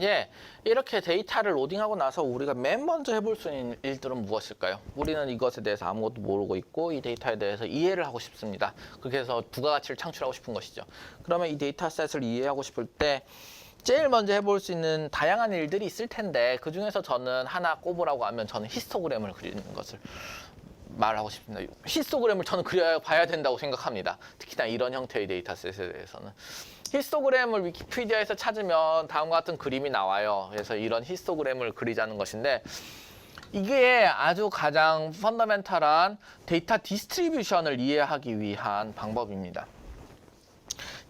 예, 이렇게 데이터를 로딩하고 나서 우리가 맨 먼저 해볼 수 있는 일들은 무엇일까요? 우리는 이것에 대해서 아무것도 모르고 있고 이 데이터에 대해서 이해를 하고 싶습니다. 해서 부가가치를 창출하고 싶은 것이죠. 그러면 이 데이터셋을 이해하고 싶을 때 제일 먼저 해볼 수 있는 다양한 일들이 있을 텐데 그 중에서 저는 하나 꼽으라고 하면 저는 히스토그램을 그리는 것을 말하고 싶습니다. 히스토그램을 저는 그려 봐야 된다고 생각합니다. 특히나 이런 형태의 데이터셋에 대해서는. 히스토그램을 위키피디아에서 찾으면 다음과 같은 그림이 나와요. 그래서 이런 히스토그램을 그리자는 것인데 이게 아주 가장 펀더멘탈한 데이터 디스트리뷰션을 이해하기 위한 방법입니다.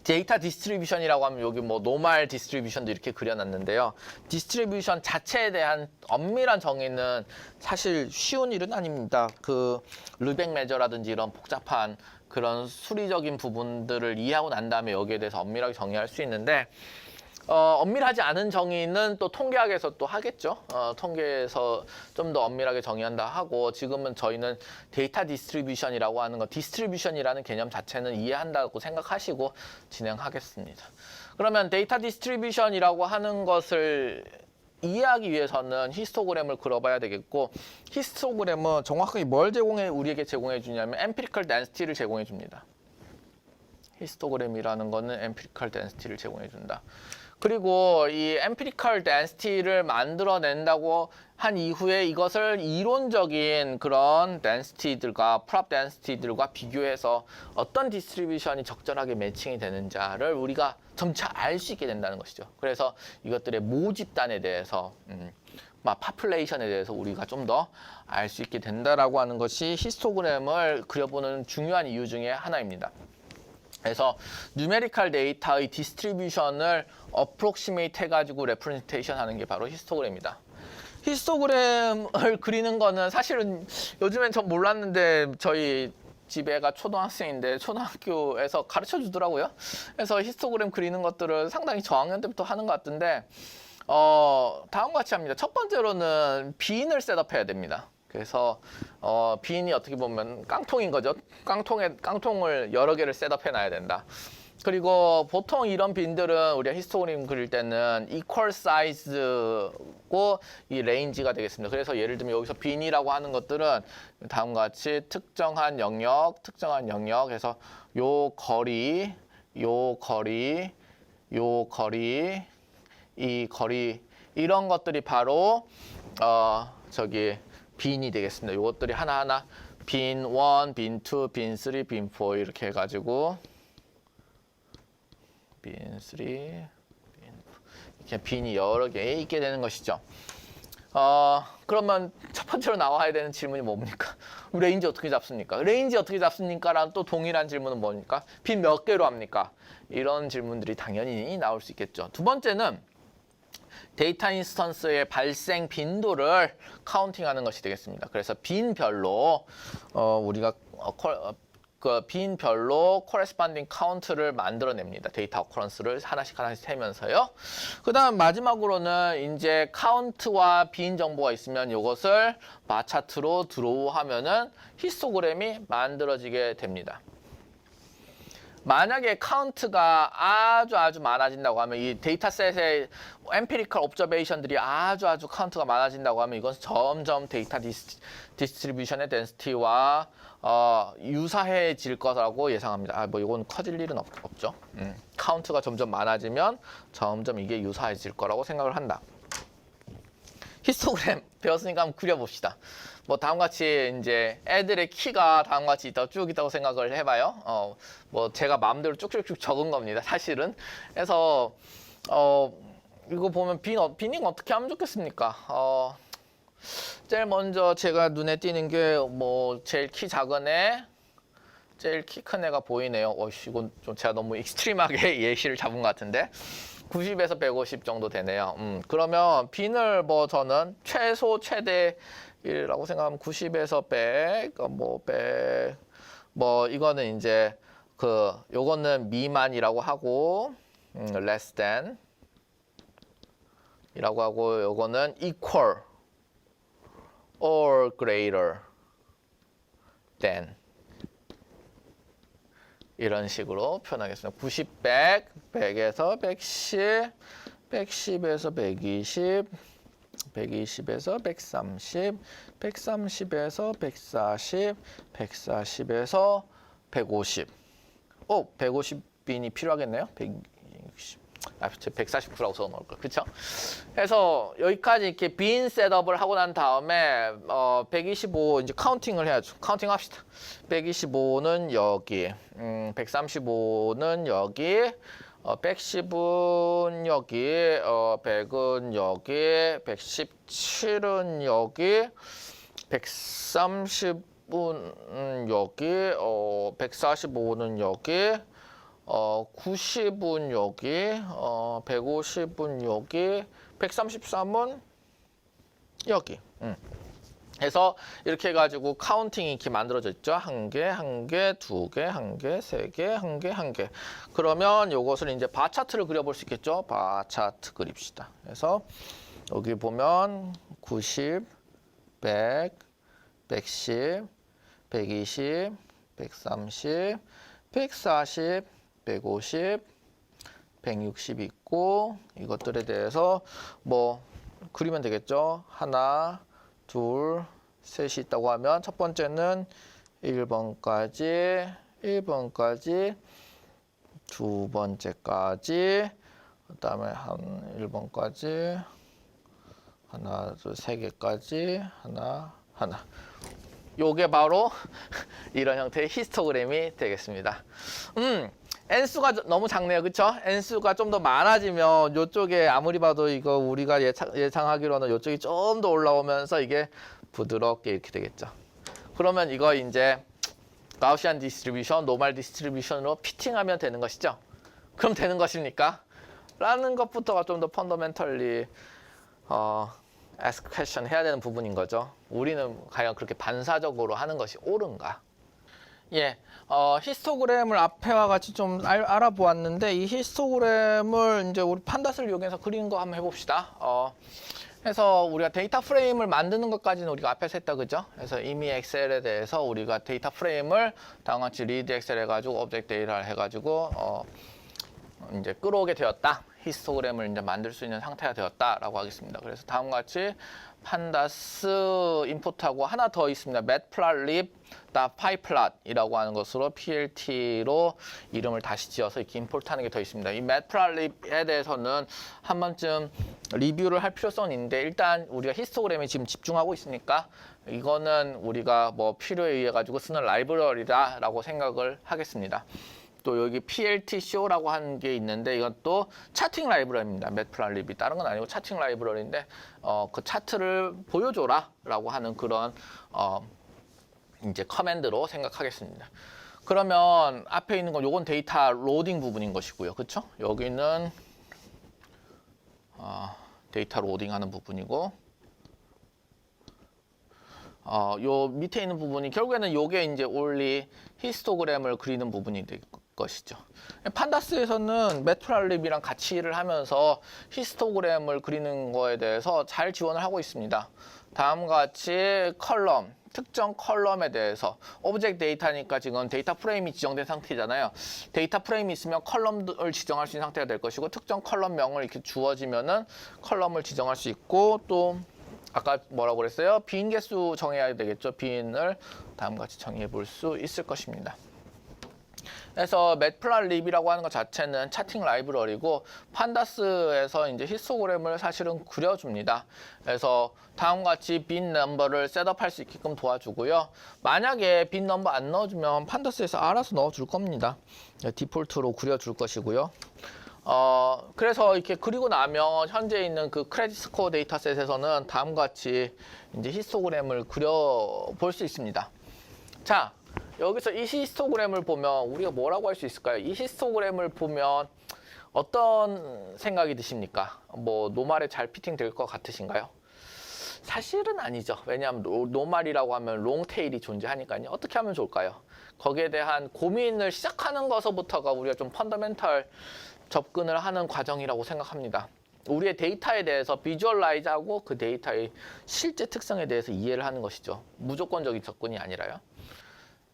데이터 디스트리뷰션이라고 하면 여기 뭐 노말 디스트리뷰션도 이렇게 그려놨는데요. 디스트리뷰션 자체에 대한 엄밀한 정의는 사실 쉬운 일은 아닙니다. 그 르벡 매저라든지 이런 복잡한 그런 수리적인 부분들을 이해하고 난 다음에 여기에 대해서 엄밀하게 정의할 수 있는데 어, 엄밀하지 않은 정의는 또 통계학에서 또 하겠죠. 어, 통계에서 좀 더 엄밀하게 정의한다 하고 지금은 저희는 데이터 디스트리뷰션이라고 하는 거 디스트리뷰션이라는 개념 자체는 이해한다고 생각하시고 진행하겠습니다. 그러면 데이터 디스트리뷰션이라고 하는 것을 이해하기 위해서는 히스토그램을 그려봐야 되겠고 히스토그램은 정확하게 뭘 제공해 우리에게 제공해 주냐면 엠피리컬 덴시티를 제공해 줍니다. 히스토그램이라는 거는 엠피리컬 덴시티를 제공해 준다. 그리고 이 엠피리컬 덴시티를 만들어낸다고 한 이후에 이것을 이론적인 그런 덴시티들과 프랍 덴시티들과 비교해서 어떤 디스트리뷰션이 적절하게 매칭이 되는지를 우리가 점차 알 수 있게 된다는 것이죠. 그래서 이것들의 모집단에 대해서 음, 막 파플레이션에 대해서 우리가 좀 더 알 수 있게 된다라고 하는 것이 히스토그램을 그려보는 중요한 이유 중에 하나입니다. 그래서 뉴메리컬 데이터의 디스트리뷰션을 어프록시메이트 해가지고 레프레젠테이션 하는 게 바로 히스토그램이다. 히스토그램을 그리는 거는 사실은 요즘엔 전 몰랐는데 저희 집애가 초등학생인데 초등학교에서 가르쳐 주더라고요. 그래서 히스토그램 그리는 것들을 상당히 저학년 때부터 하는 것 같은데 어, 다음과 같이 합니다. 첫 번째로는 빈을 셋업해야 됩니다. 그래서 어, 빈이 어떻게 보면 깡통인 거죠. 깡통에 깡통을 여러 개를 셋업해 놔야 된다. 그리고 보통 이런 빈들은 우리가 히스토그램 그릴 때는 equal size고 이 레인지가 되겠습니다. 그래서 예를 들면 여기서 빈이라고 하는 것들은 다음과 같이 특정한 영역, 특정한 영역 해서 요 거리, 요 거리, 요 거리, 이 거리 이런 것들이 바로 어 저기 빈이 되겠습니다. 이것들이 하나하나 빈 1, 빈 2, 빈 3, 빈 4 이렇게 해가지고 빈 3, 빈 4 이렇게 빈이 여러 개 있게 되는 것이죠. 어 그러면 첫 번째로 나와야 되는 질문이 뭡니까? 레인지 어떻게 잡습니까? 레인지 어떻게 잡습니까?라는 또 동일한 질문은 뭡니까? 빈 몇 개로 합니까? 이런 질문들이 당연히 나올 수 있겠죠. 두 번째는 데이터 인스턴스의 발생 빈도를 카운팅하는 것이 되겠습니다. 그래서 빈별로 어, 우리가 어, 콜- 어, 그 빈별로 코레스판딩 카운트를 만들어냅니다. 데이터 어커런스를 하나씩 하나씩 세면서요. 그 다음 마지막으로는 이제 카운트와 빈 정보가 있으면 이것을 바 차트로 드로우 하면은 히스토그램이 만들어지게 됩니다. 만약에 카운트가 아주 아주 많아진다고 하면 이 데이터셋의 엠피리컬 옵저베이션들이 아주 아주 카운트가 많아진다고 하면 이건 점점 데이터 디스, 디스트리뷰션의 덴시티와 어, 유사해질 거라고 예상합니다. 아, 뭐 이건 커질 일은 없, 없죠. 음. 카운트가 점점 많아지면 점점 이게 유사해질 거라고 생각을 한다. 히스토그램 배웠으니까 한번 그려봅시다. 뭐 다음과 같이 이제 애들의 키가 다음과 같이 있다고 쭉 있다고 생각을 해봐요. 어, 뭐 제가 마음대로 쭉쭉쭉 적은 겁니다. 사실은. 그래서 어, 이거 보면 빈, 어- 빈잉 어떻게 하면 좋겠습니까? 어, 제일 먼저 제가 눈에 띄는 게 뭐 제일 키 작은 애, 제일 키 큰 애가 보이네요. 어이씨, 이건 좀 제가 너무 익스트림하게 예시를 잡은 것 같은데. 90에서 150 정도 되네요. 음, 그러면 빈을 뭐 저는 최소 최대 라고 생각하면 90에서 100, 어, 뭐 100, 뭐 이거는 이제 그 요거는 미만이라고 하고 음, less than 이라고 하고 요거는 equal or greater than 이런 식으로 표현하겠습니다. 90, 100, 100에서 110, 110에서 120, 120에서 130, 130에서 140, 140에서 150. 오, 150빈이 필요하겠네요. 160. 아, 149라고 써 놓을 걸. 그렇죠? 그래서 여기까지 이렇게 빈 셋업을 하고 난 다음에 어, 125 이제 카운팅을 해야죠. 카운팅 합시다. 125는 여기, 음, 135는 여기, 어, 110은 여기, 어, 100은 여기, 117은 여기, 130은 여기, 어, 145는 여기, 어, 90은 여기, 어, 150은 여기, 133은 여기. 음. 해서 이렇게 해가지고 카운팅이 이렇게 만들어져 있죠. 한 개, 한 개, 두 개, 한 개, 세 개, 한 개, 한 개. 그러면 이것을 이제 바 차트를 그려볼 수 있겠죠. 바 차트 그립시다. 그래서 여기 보면 90, 100, 110, 120, 130, 140, 150, 160 있고 이것들에 대해서 뭐 그리면 되겠죠. 하나, 둘, 셋이 있다고 하면 첫 번째는 1번까지, 1번까지, 두 번째까지, 그 다음에 한 1번까지, 하나, 둘, 세 개까지, 하나, 하나. 요게 바로 이런 형태의 히스토그램이 되겠습니다. 음, n수가 너무 작네요. 그쵸? n수가 좀 더 많아지면 요쪽에 아무리 봐도 이거 우리가 예상, 예상하기로는 요쪽이 좀 더 올라오면서 이게 부드럽게 이렇게 되겠죠. 그러면 이거 이제 가우시안 디스트리뷰션, 노말 디스트리뷰션으로 피팅하면 되는 것이죠. 그럼 되는 것입니까? 라는 것부터가 좀 더 펀더멘털리 어, ask question 해야 되는 부분인 거죠. 우리는 과연 그렇게 반사적으로 하는 것이 옳은가? 예, 어, 히스토그램을 앞에와 같이 좀 알, 알아보았는데 이 히스토그램을 이제 우리 판다스를 이용해서 그리는 거 한번 해봅시다. 어, 그래서 우리가 데이터 프레임을 만드는 것까지는 우리가 앞에서 했다 그죠? 그래서 이미 엑셀에 대해서 우리가 데이터 프레임을 다음과 같이 리드 엑셀 해가지고 오브젝트 데이터를 해가지고 어, 이제 끌어오게 되었다. 히스토그램을 이제 만들 수 있는 상태가 되었다라고 하겠습니다. 그래서 다음과 같이 판다스 임포트하고 하나 더 있습니다. 매트플랫립 다 파이플랫이라고 하는 것으로 PLT로 이름을 다시 지어서 이렇게 임포트하는 게 더 있습니다. 이 매트플랫립에 대해서는 한 번쯤 리뷰를 할 필요성은 있는데 일단 우리가 히스토그램에 지금 집중하고 있으니까 이거는 우리가 뭐 필요에 의해 가지고 쓰는 라이브러리다라고 생각을 하겠습니다. 또 여기 PLT show라고 하는 게 있는데 또 차팅 라이브러리입니다. 매트플랫립이 다른 건 아니고 차팅 라이브러리인데 어, 그 차트를 보여줘라라고 하는 그런 어, 이제 커맨드로 생각하겠습니다. 그러면 앞에 있는 건 요건 데이터 로딩 부분인 것이고요. 그렇죠? 여기는 어, 데이터 로딩하는 부분이고 어, 요 밑에 있는 부분이 결국에는 요게 이제 올리 히스토그램을 그리는 부분이 될 것이죠. 판다스에서는 매트랄립이랑 같이 일을 하면서 히스토그램을 그리는 거에 대해서 잘 지원을 하고 있습니다. 다음과 같이 컬럼, 특정 컬럼에 대해서 오브젝트 데이터니까 지금 데이터 프레임이 지정된 상태잖아요. 데이터 프레임이 있으면 컬럼을 지정할 수 있는 상태가 될 것이고 특정 컬럼명을 이렇게 주어지면은 컬럼을 지정할 수 있고 또 아까 뭐라고 그랬어요? 빈 개수 정해야 되겠죠. 빈을 다음과 같이 정해 볼 수 있을 것입니다. 그래서 매트플랫립이라고 하는 것 자체는 차팅 라이브러리고 판다스에서 이제 히스토그램을 사실은 그려줍니다. 그래서 다음과 같이 빈 넘버를 셋업할 수 있게끔 도와주고요. 만약에 빈 넘버 안 넣어주면 판다스에서 알아서 넣어줄 겁니다. 디폴트로 그려줄 것이고요. 어, 그래서 이렇게 그리고 나면 현재 있는 그 크레딧 스코어 데이터셋에서는 다음과 같이 이제 히스토그램을 그려볼 수 있습니다. 자, 여기서 이 히스토그램을 보면 우리가 뭐라고 할 수 있을까요? 이 히스토그램을 보면 어떤 생각이 드십니까? 뭐 노말에 잘 피팅 될 것 같으신가요? 사실은 아니죠. 왜냐하면 노, 노말이라고 하면 롱테일이 존재하니까요. 어떻게 하면 좋을까요? 거기에 대한 고민을 시작하는 것서부터가 우리가 좀 펀더멘탈 접근을 하는 과정이라고 생각합니다. 우리의 데이터에 대해서 비주얼라이즈하고 그 데이터의 실제 특성에 대해서 이해를 하는 것이죠. 무조건적인 접근이 아니라요.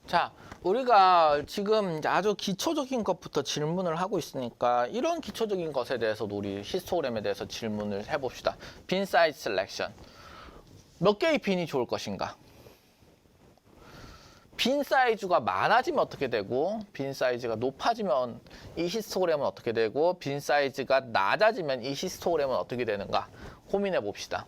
자, 우리가 지금 아주 기초적인 것부터 질문을 하고 있으니까 이런 기초적인 것에 대해서도 우리 히스토그램에 대해서 질문을 해봅시다. 빈 사이즈 셀렉션. 몇 개의 빈이 좋을 것인가? 빈 사이즈가 많아지면 어떻게 되고 빈 사이즈가 높아지면 이 히스토그램은 어떻게 되고 빈 사이즈가 낮아지면 이 히스토그램은 어떻게 되는가 고민해 봅시다.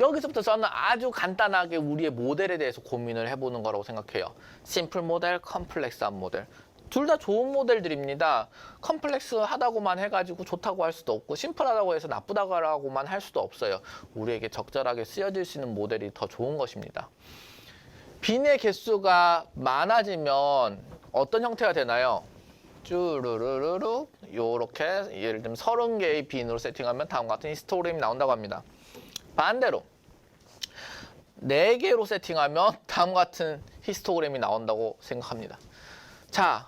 여기서부터 저는 아주 간단하게 우리의 모델에 대해서 고민을 해보는 거라고 생각해요. 심플 모델, 컴플렉스한 모델. 둘 다 좋은 모델들입니다. 컴플렉스하다고만 해가지고 좋다고 할 수도 없고 심플하다고 해서 나쁘다고만 할 수도 없어요. 우리에게 적절하게 쓰여질 수 있는 모델이 더 좋은 것입니다. 빈의 개수가 많아지면 어떤 형태가 되나요? 쭈루루루루 요렇게 예를 들면 30개의 빈으로 세팅하면 다음과 같은 히스토그램이 나온다고 합니다. 반대로 4개로 세팅하면 다음과 같은 히스토그램이 나온다고 생각합니다. 자,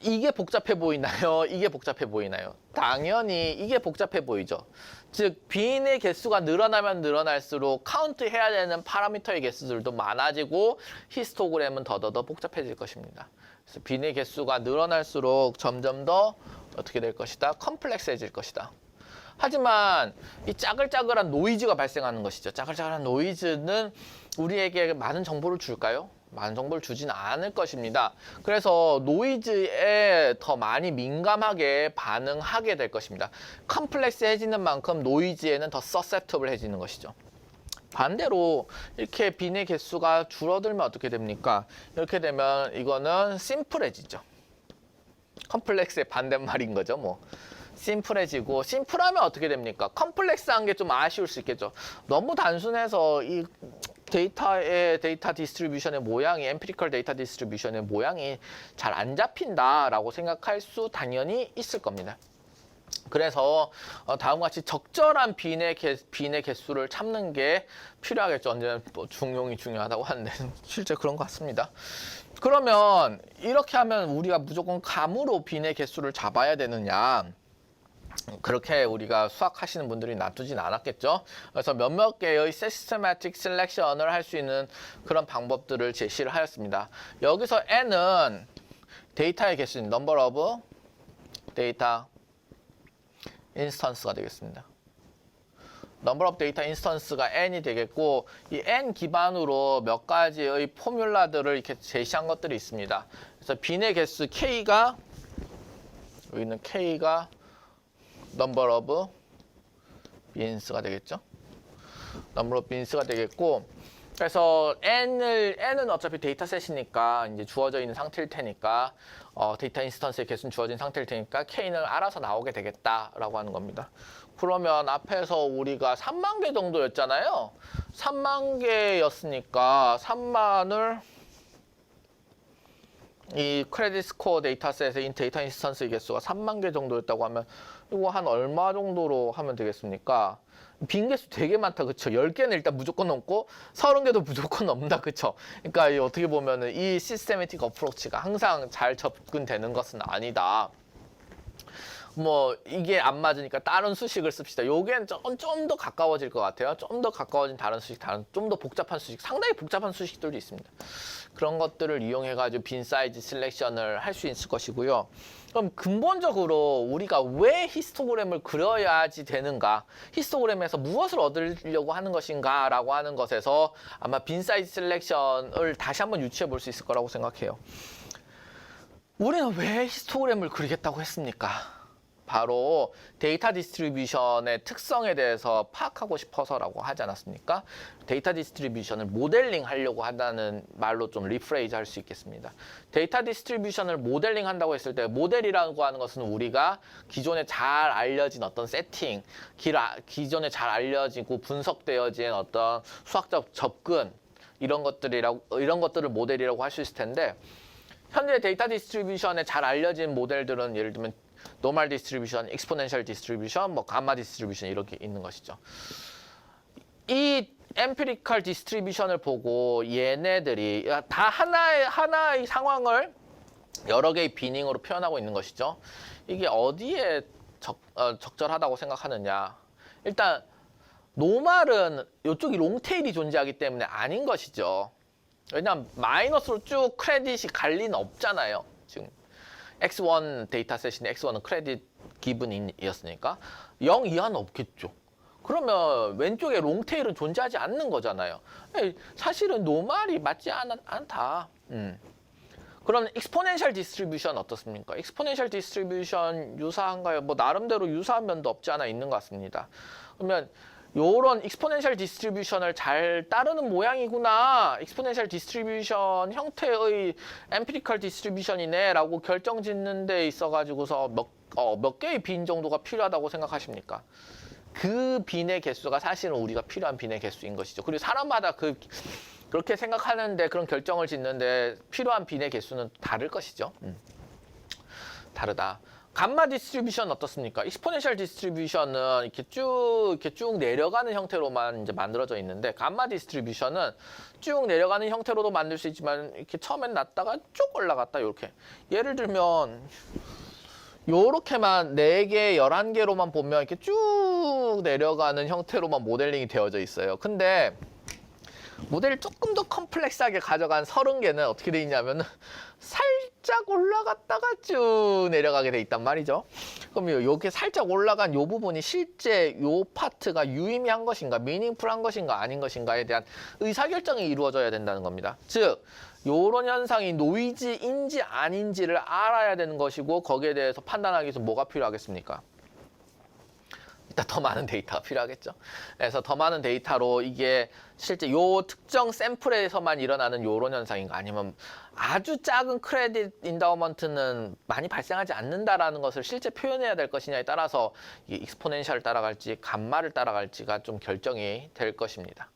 이게 복잡해 보이나요? 이게 복잡해 보이나요? 당연히 이게 복잡해 보이죠. 즉 빈의 개수가 늘어나면 늘어날수록 카운트 해야 되는 파라미터의 개수들도 많아지고 히스토그램은 더더더 복잡해질 것입니다. 그래서 빈의 개수가 늘어날수록 점점 더 어떻게 될 것이다? 컴플렉스해질 것이다. 하지만 이 짜글짜글한 노이즈가 발생하는 것이죠. 짜글짜글한 노이즈는 우리에게 많은 정보를 줄까요? 많은 정보를 주진 않을 것입니다. 그래서 노이즈에 더 많이 민감하게 반응하게 될 것입니다. 컴플렉스해지는 만큼 노이즈에는 더 서셉터블해지는 것이죠. 반대로 이렇게 빈의 개수가 줄어들면 어떻게 됩니까? 이렇게 되면 이거는 심플해지죠. 컴플렉스의 반대말인 거죠, 뭐. 심플해지고 심플하면 어떻게 됩니까? 컴플렉스한 게 좀 아쉬울 수 있겠죠. 너무 단순해서 이 데이터의 데이터 디스트리뷰션의 모양이 엠피리컬 데이터 디스트리뷰션의 모양이 잘 안 잡힌다라고 생각할 수 당연히 있을 겁니다. 그래서 어, 다음과 같이 적절한 빈의 개, 빈의 개수를 참는 게 필요하겠죠. 언제나 뭐 중용이 중요하다고 하는데 실제 그런 것 같습니다. 그러면 이렇게 하면 우리가 무조건 감으로 빈의 개수를 잡아야 되느냐? 그렇게 우리가 수학하시는 분들이 놔두진 않았겠죠. 그래서 몇몇 개의 시스테마틱 셀렉션을 할 수 있는 그런 방법들을 제시를 하였습니다. 여기서 n은 데이터의 개수인 number of 데이터 인스턴스가 되겠습니다. number of data instance가 n이 되겠고 이 n 기반으로 몇 가지의 포뮬라들을 이렇게 제시한 것들이 있습니다. 그래서 빈의 개수 k가 여기 있는 k가 number of bins가 되겠죠. number of bins가 되겠고 그래서 n을 n은 어차피 데이터셋이니까 이제 주어져 있는 상태일 테니까 어, 데이터 인스턴스의 개수는 주어진 상태일 테니까 k는 알아서 나오게 되겠다라고 하는 겁니다. 그러면 앞에서 우리가 3만 개 정도였잖아요. 3만 개였으니까 3만을 이 크레딧 스코어 데이터셋의 데이터 인스턴스 개수가 3만 개 정도였다고 하면 이거 한 얼마 정도로 하면 되겠습니까? 빈 개수 되게 많다, 그쵸? 10개는 일단 무조건 넘고 30개도 무조건 넘는다, 그쵸? 그러니까 이 어떻게 보면은 이 시스테매틱 어프로치가 항상 잘 접근되는 것은 아니다. 뭐 이게 안 맞으니까 다른 수식을 씁시다. 요게는 좀더 가까워질 것 같아요. 좀 더 가까워진 다른 수식, 다른 좀 더 복잡한 수식, 상당히 복잡한 수식들도 있습니다. 그런 것들을 이용해 가지고 빈 사이즈 셀렉션을 할 수 있을 것이고요. 그럼 근본적으로 우리가 왜 히스토그램을 그려야지 되는가? 히스토그램에서 무엇을 얻으려고 하는 것인가라고 하는 것에서 아마 빈 사이즈 셀렉션을 다시 한번 유추해 볼 수 있을 거라고 생각해요. 우리는 왜 히스토그램을 그리겠다고 했습니까? 바로 데이터 디스트리뷰션의 특성에 대해서 파악하고 싶어서라고 하지 않았습니까? 데이터 디스트리뷰션을 모델링 하려고 한다는 말로 좀 리프레이즈 할 수 있겠습니다. 데이터 디스트리뷰션을 모델링 한다고 했을 때 모델이라고 하는 것은 우리가 기존에 잘 알려진 어떤 세팅, 기존에 잘 알려지고 분석되어진 어떤 수학적 접근 이런 것들이라고 이런 것들을 모델이라고 할 수 있을 텐데 현재 데이터 디스트리뷰션에 잘 알려진 모델들은 예를 들면 노멀 디스트리뷰션, 익스포넨셜 디스트리뷰션, 뭐 감마 디스트리뷰션 이렇게 있는 것이죠. 이 엠피리컬 디스트리뷰션을 보고 얘네들이 다 하나의 하나의 상황을 여러 개의 비닝으로 표현하고 있는 것이죠. 이게 어디에 적, 어, 적절하다고 생각하느냐? 일단 노말은 이쪽이 롱테일이 존재하기 때문에 아닌 것이죠. 왜냐면 마이너스로 쭉 크레딧이 갈 리는 없잖아요. 지금 X1 데이터셋인데 X1은 크레딧 기분이었으니까 0 이하는 없겠죠. 그러면 왼쪽에 롱테일은 존재하지 않는 거잖아요. 에이, 사실은 노말이 맞지 않, 않다. 음. 그럼 익스포넨셜 디스트리뷰션 어떻습니까? 익스포넨셜 디스트리뷰션 유사한가요? 뭐 나름대로 유사한 면도 없지 않아 있는 것 같습니다. 그러면 요런 익스포넨셜 디스트리뷰션을 잘 따르는 모양이구나. 익스포넨셜 디스트리뷰션 형태의 엠피리컬 디스트리뷰션이네라고 결정 짓는 데 있어 가지고서 몇, 어, 몇 개의 빈 정도가 필요하다고 생각하십니까? 그 빈의 개수가 사실은 우리가 필요한 빈의 개수인 것이죠. 그리고 사람마다 그 그렇게 생각하는데 그런 결정을 짓는데 필요한 빈의 개수는 다를 것이죠. 음. 다르다. 감마 디스트리뷰션 어떻습니까? 익스포넨셜 디스트리뷰션은 이렇게 쭉 이렇게 쭉 내려가는 형태로만 이제 만들어져 있는데 감마 디스트리뷰션은 쭉 내려가는 형태로도 만들 수 있지만 이렇게 처음엔 낮다가 쭉 올라갔다 이렇게. 예를 들면 요렇게만 4개, 11개로만 보면 이렇게 쭉 내려가는 형태로만 모델링이 되어져 있어요. 근데 모델을 조금 더 컴플렉스하게 가져간 30개는 어떻게 돼 있냐면 살 짝 올라갔다가 쭉 내려가게 돼 있단 말이죠. 그럼 요- 요게 살짝 올라간 요 부분이 실제 요 파트가 유의미한 것인가, 미닝풀한 것인가, 아닌 것인가에 대한 의사결정이 이루어져야 된다는 겁니다. 즉, 요런 현상이 노이즈인지 아닌지를 알아야 되는 것이고 거기에 대해서 판단하기 위해서 뭐가 필요하겠습니까? 일단 더 많은 데이터가 필요하겠죠. 그래서 더 많은 데이터로 이게 실제 요 특정 샘플에서만 일어나는 요런 현상인가 아니면 아주 작은 크레딧 인다우먼트는 많이 발생하지 않는다라는 것을 실제 표현해야 될 것이냐에 따라서 이 익스포넨셜을 따라갈지 감마를 따라갈지가 좀 결정이 될 것입니다.